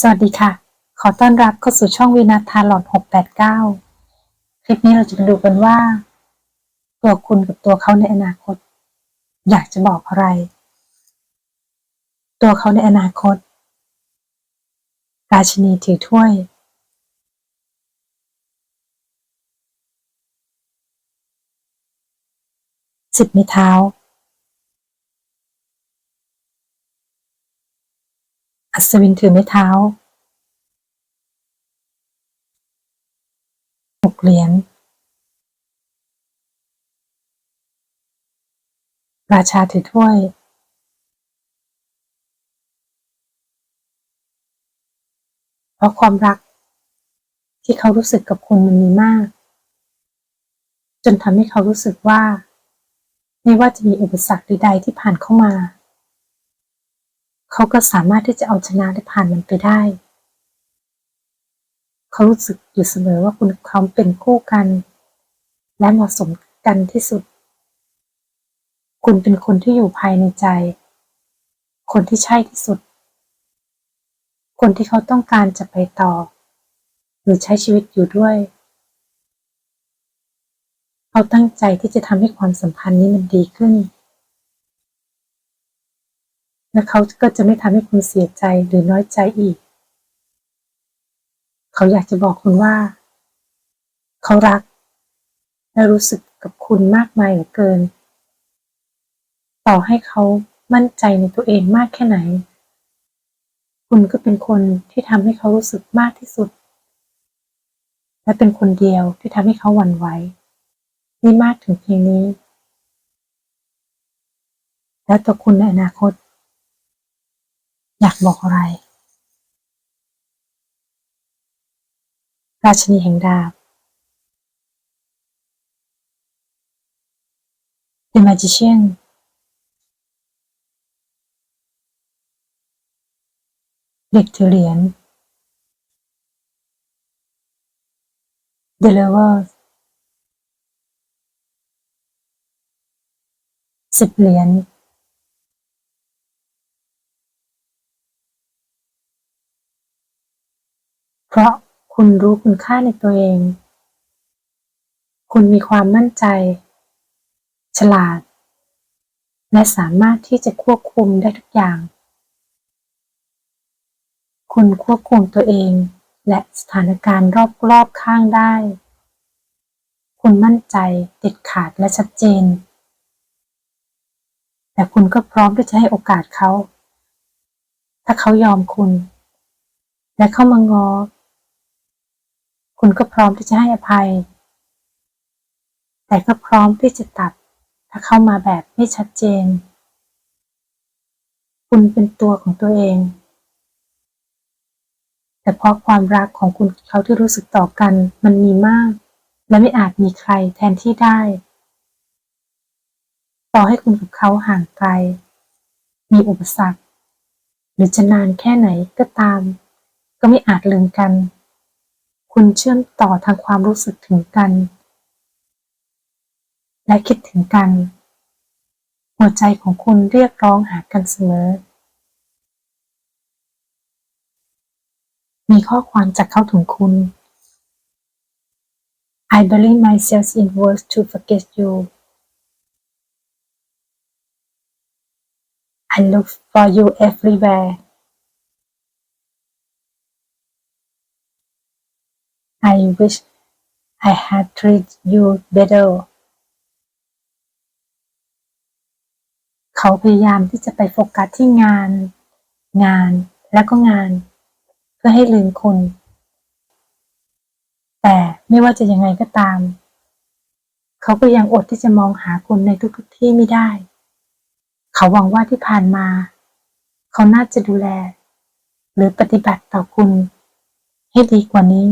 สวัสดีค่ะ ขอต้อนรับเข้าสู่ช่องวีนัททาลอด689 คลิปนี้เราจะมาดูกันว่า ตัวคุณกับตัวเขาในอนาคต อยากจะบอกอะไร ตัวเขาในอนาคต ราชินีถือถ้วย สิบไม้เท้า อัศวินถือไม้เท้าหกเหรียญราชาถือถ้วยเพราะความรักที่เขารู้สึกกับคุณมันมีมาก จนทำให้เขารู้สึกว่า ไม่ว่าจะมีอุปสรรคใดๆที่ผ่านเข้ามา เขาก็สามารถที่จะเอาชนะและผ่านมันไปได้ เขารู้สึกอยู่เสมอว่าคุณกับเขาเป็นคู่กัน และเหมาะสมกันที่สุด คุณเป็นคนที่อยู่ภายในใจ คนที่ใช่ที่สุด คนที่เขาต้องการจะไปต่อ หรือใช้ชีวิตอยู่ด้วย เขาตั้งใจที่จะทำให้ความสัมพันธ์นี้มันดีขึ้น และเขาก็จะไม่ทำให้คุณเสียใจหรือน้อยใจอีก เขาอยากจะบอกคุณว่า เขารัก และรู้สึกกับคุณมากมายเหลือเกิน ต่อให้เขามั่นใจในตัวเองมากแค่ไหน คุณก็เป็นคนที่ทำให้เขารู้สึกมากที่สุด และเป็นคนเดียวที่ทำให้เขาหวั่นไหวนี่มากถึงเพียงนี้ แล้วตัวคุณในอนาคต อยากบอกอะไร ราชินีแห่งดาบ The Magician เด็กถือเหรียญ The Lover สิบเหรียญ เพราะคุณรู้คุณค่าในตัวเอง คุณมีความมั่นใจ ฉลาด และสามารถที่จะควบคุมได้ทุกอย่าง คุณควบคุมตัวเอง และสถานการณ์รอบๆข้างได้ คุณมั่นใจเด็ดขาดและชัดเจน แต่คุณก็พร้อมที่จะให้โอกาสเขา ถ้าเขายอมคุณ และเข้ามางอ คุณก็พร้อมที่จะให้อภัย แต่ก็พร้อมที่จะตัด ถ้าเข้ามาแบบไม่ชัดเจน คุณเป็นตัวของตัวเอง แต่เพราะความรักของคุณเขาที่รู้สึกต่อกันมันมีมาก และไม่อาจมีใครแทนที่ได้ ต่อให้คุณกับเขาห่างไกล มีอุปสรรค หรือจะนานแค่ไหนก็ตาม ก็ไม่อาจลืมกัน คุณเชื่อมต่อทางความรู้สึกถึงกัน และคิดถึงกัน หัวใจของคุณเรียกร้องหากันเสมอ มีข้อความจากเข้าถึงคุณ I bury myself in words to forget you I look for you everywhere I wish I had treated you better เขาพยายามที่จะไปโฟกัสที่งาน งานแล้วก็งาน เพื่อให้ลืมคุณ แต่ไม่ว่าจะยังไงก็ตาม เขาก็ยังอดที่จะมองหาคุณในทุกๆที่ไม่ได้ เขาหวังว่าที่ผ่านมา เขาน่าจะดูแล หรือปฏิบัติต่อคุณ ให้ดีกว่านี้